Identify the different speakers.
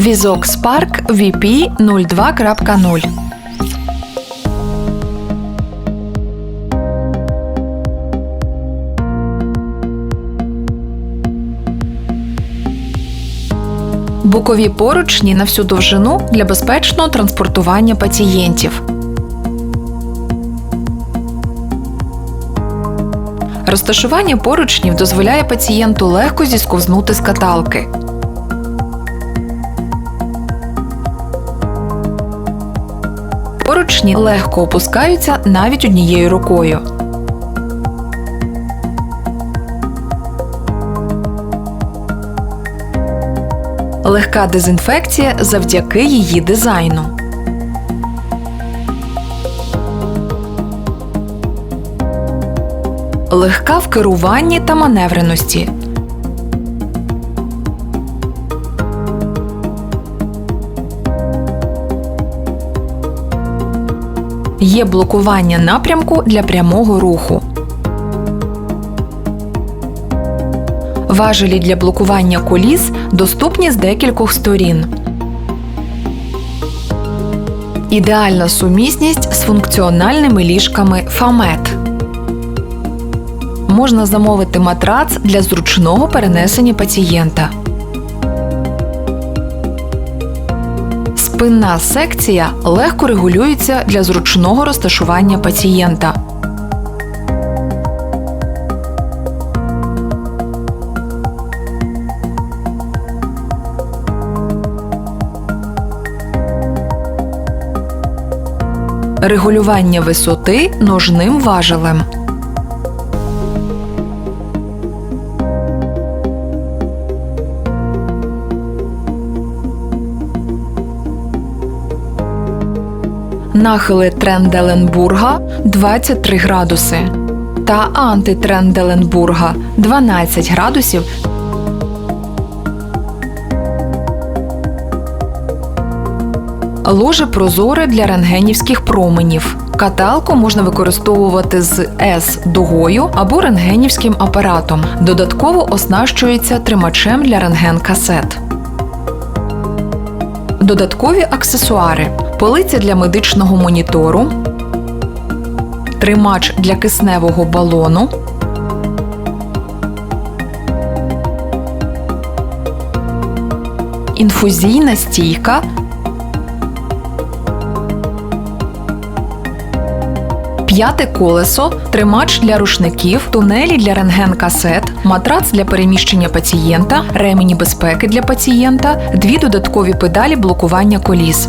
Speaker 1: Візок Spark VP 02.0 Бокові поручні на всю довжину для безпечного транспортування пацієнтів. Розташування поручнів дозволяє пацієнту легко зісковзнути з каталки. Поручні легко опускаються навіть однією рукою. Легка дезінфекція завдяки її дизайну. Легка в керуванні та маневреності. Є блокування напрямку для прямого руху. Важелі для блокування коліс доступні з декількох сторін. Ідеальна сумісність з функціональними ліжками Фамет. Можна замовити матрац для зручного перенесення пацієнта. Спинна секція легко регулюється для зручного розташування пацієнта. Регулювання висоти ножним важелем. Нахили Тренделенбурга 23 градуси та антитренделенбурга 12 градусів Ложе прозоре для рентгенівських променів. Каталку можна використовувати з С дугою або рентгенівським апаратом. Додатково оснащується тримачем для рентген-касет. Додаткові аксесуари: полиця для медичного монітору, тримач для кисневого балону. Інфузійна стійка П'яте колесо, тримач для рушників, тунелі для рентген-касет, матрац для переміщення пацієнта, ремені безпеки для пацієнта, дві додаткові педалі блокування коліс.